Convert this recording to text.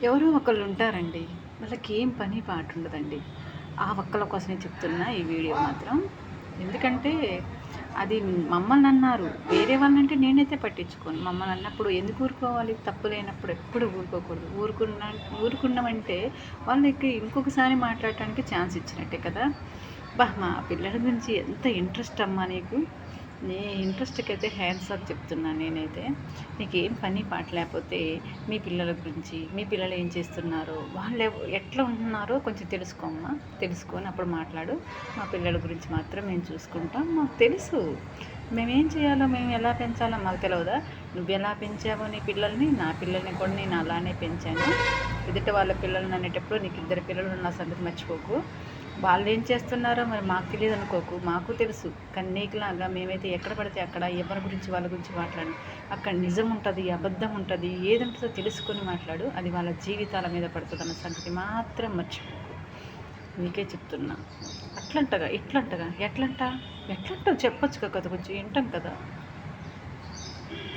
ఎవరో ఒకళ్ళు ఉంటారండి. వాళ్ళకి ఏం పని పాట ఉండదండి ఆ ఒక్కల కోసమే చెప్తున్నా ఈ వీడియో మాత్రం. ఎందుకంటే అది మమ్మల్ని అన్నారు. వేరే వాళ్ళంటే నేనైతే పట్టించుకోను. మమ్మల్ని అన్నప్పుడు ఎందుకు ఊరుకోవాలి? తప్పు లేనప్పుడు ఎప్పుడు ఊరుకోకూడదు. ఊరుకున్న ఊరుకున్నామంటే వాళ్ళకి ఇంకొకసారి మాట్లాడటానికి ఛాన్స్ ఇచ్చినట్టే కదా? బహ్ మా పిల్లల గురించి ఎంత ఇంట్రెస్ట్ అమ్మా నీకు? నీ ఇంట్రెస్ట్కి అయితే హ్యాండ్స్ అప్ చెప్తున్నాను నేనైతే. నీకు ఏం పని పాట లేకపోతే మీ పిల్లల గురించి మీ పిల్లలు ఏం చేస్తున్నారో వాళ్ళు ఎట్లా ఉంటున్నారో కొంచెం తెలుసుకోమ్మా తెలుసుకొని అప్పుడు మాట్లాడు. మా పిల్లల గురించి మాత్రం మేము చూసుకుంటాం. మాకు తెలుసు. మేమేం చేయాలో మేము ఎలా పెంచాలో మాకు తెలియదా నువ్వు ఎలా పెంచావో నీ పిల్లల్ని? నా పిల్లల్ని కూడా నేను అలానే పెంచాను. ఎదుట వాళ్ళ పిల్లల్ని అనేటప్పుడు నీకు ఇద్దరు పిల్లలు ఉన్న సంగతి మర్చిపోకు. వాళ్ళు ఏం చేస్తున్నారో మరి మాకు తెలియదు అనుకోకు. మాకు తెలుసు. కానీ నీకులాగా మేమైతే ఎక్కడ పడితే అక్కడ ఎవరి గురించి వాళ్ళ గురించి మాట్లాడు అక్కడ నిజం ఉంటుంది అబద్ధం ఉంటుంది ఏది ఉంటుందో తెలుసుకొని మాట్లాడు. అది వాళ్ళ జీవితాల మీద పడుతుంది అన్న సంగతి మాత్రం మర్చిపోకు. నీకే చెప్తున్నా. అట్లంటగా ఇట్లంటగా ఎట్లంట? ఎట్లంటో చెప్పొచ్చు కదా కొంచెం వింటాం కదా.